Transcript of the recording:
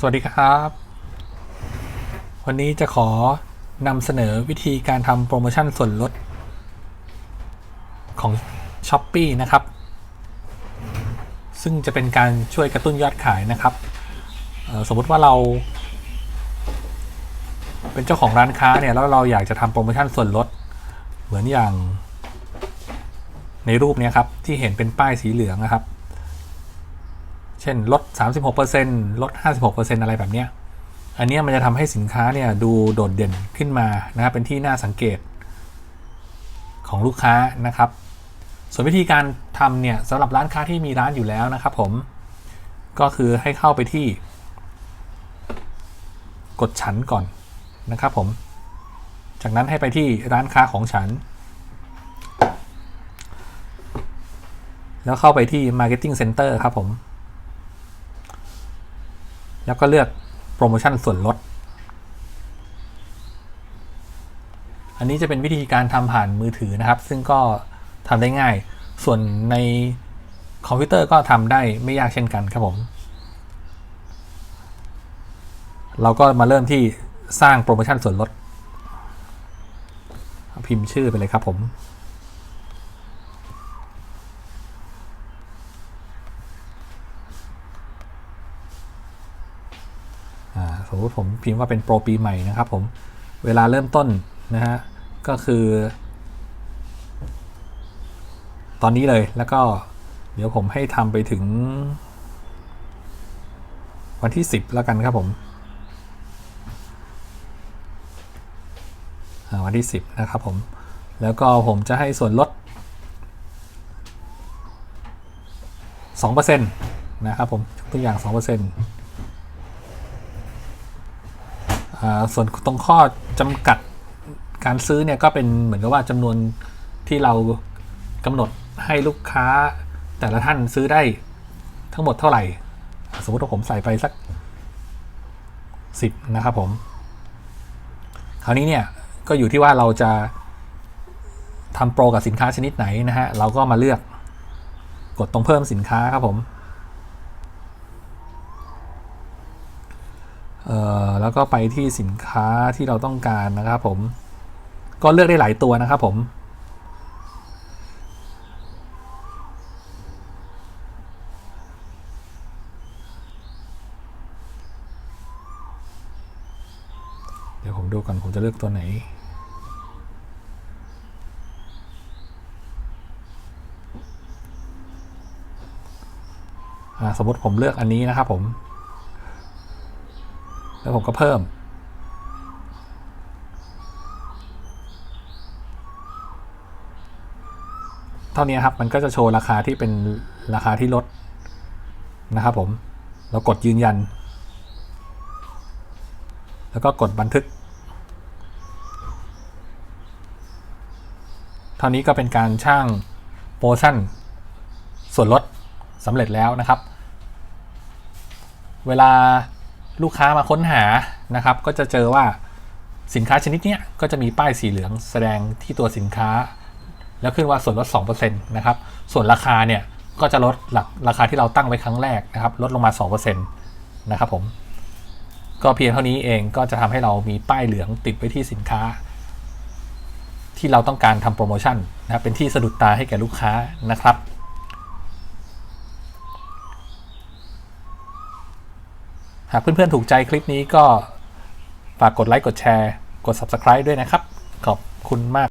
สวัสดีครับ วันนี้จะขอนำเสนอวิธีการทำโปรโมชั่นส่วนลด ของ s h อ p e e นะครับ ซึ่งจะเป็นการช่วยกระตุ้นยอดขายนะครับ สมมติว่าเรา เป็นเจ้าของร้านค้าเนี่ย แล้วเราอยากจะทำโปรโมชั่นส่วนลด เหมือนอย่าง ในรูปเนี้ยครับ ที่เห็นเป็นป้ายสีเหลืองนะครับ เช่นลด 36%ลด 56%อะไรแบบเนี้ย อันนี้มันจะทำให้สินค้าเนี่ยดูโดดเด่นขึ้นมานะครับเป็นที่น่าสังเกตของลูกค้านะครับ ส่วนวิธีการทำเนี่ยสำหรับร้านค้าที่มีร้านอยู่แล้วนะครับผม ก็คือให้เข้าไปที่ กดฉันก่อนนะครับผม จากนั้นให้ไปที่ร้านค้าของฉัน แล้วเข้าไปที่ Marketing Center ครับผม แล้วก็เลือกโปรโมชั่นส่วนลด อันนี้จะเป็นวิธีการทำผ่านมือถือนะครับ ซึ่งก็ทำได้ง่าย ส่วนในคอมพิวเตอร์ก็ทำได้ไม่ยากเช่นกันครับผม เราก็มาเริ่มที่สร้างโปรโมชั่นส่วนลด พิมพ์ชื่อไปเลยครับผม สมมติผมพิมพ์ว่าเป็นโปรปีใหม่นะครับผม เวลาเริ่มต้นนะฮะ ก็คือ ตอนนี้เลย แล้วก็เดี๋ยวผมให้ทำไปถึง วันที่ 10 แล้วกันครับผม วันที่ 10 นะครับผม แล้วก็ผมจะให้ส่วนลด 2%นะครับผมตัวอย่าง 2%อ่า ส่วนตรงข้อจำกัดการซื้อเนี่ยก็เป็นเหมือนกับว่าจำนวนที่เรากำหนดให้ลูกค้าแต่ละท่านซื้อได้ทั้งหมดเท่าไหร่ สมมติว่าผมใส่ไปสัก 10 นะครับผม คราวนี้เนี่ยก็อยู่ที่ว่าเราจะทำโปรกับสินค้าชนิดไหนนะฮะ เราก็มาเลือกกดตรงเพิ่มสินค้าครับผม เอ่อ แล้วก็ไปที่สินค้าที่เราต้องการนะครับผม ก็เลือกได้หลายตัวนะครับผมเดี๋ยวผมดูก่อนผมจะเลือกตัวไหน สมมติผมเลือกอันนี้นะครับผม แล้วผมก็เพิ่ม เท่านี้ครับมันก็จะโชว์ราคาที่เป็นราคาที่ลดนะครับผม เรากดยืนยัน แล้วก็กดบันทึก เท่านี้ก็เป็นการช่างโปรชั่นส่วนลดสำเร็จแล้วนะครับ เวลา ลูกค้ามาค้นหานะครับ ก็จะเจอว่าสินค้าชนิดนี้ก็จะมีป้ายสีเหลืองแสดงที่ตัวสินค้า แล้วขึ้นว่าส่วนลด 2%นะครับ ส่วนราคาเนี่ยก็จะลดหลักราคาที่เราตั้งไว้ครั้งแรกนะครับ ลดลงมา 2%นะครับผม ก็เพียงเท่านี้เองก็จะทำให้เรามีป้ายเหลืองติดไว้ที่สินค้า ที่เราต้องการทำโปรโมชั่นนะครับเป็นที่สะดุดตาให้แก่ลูกค้านะครับ หากเพื่อนๆถูกใจคลิปนี้ก็ฝากกดไลค์กดแชร์ กด Subscribe ด้วยนะครับ ขอบคุณมาก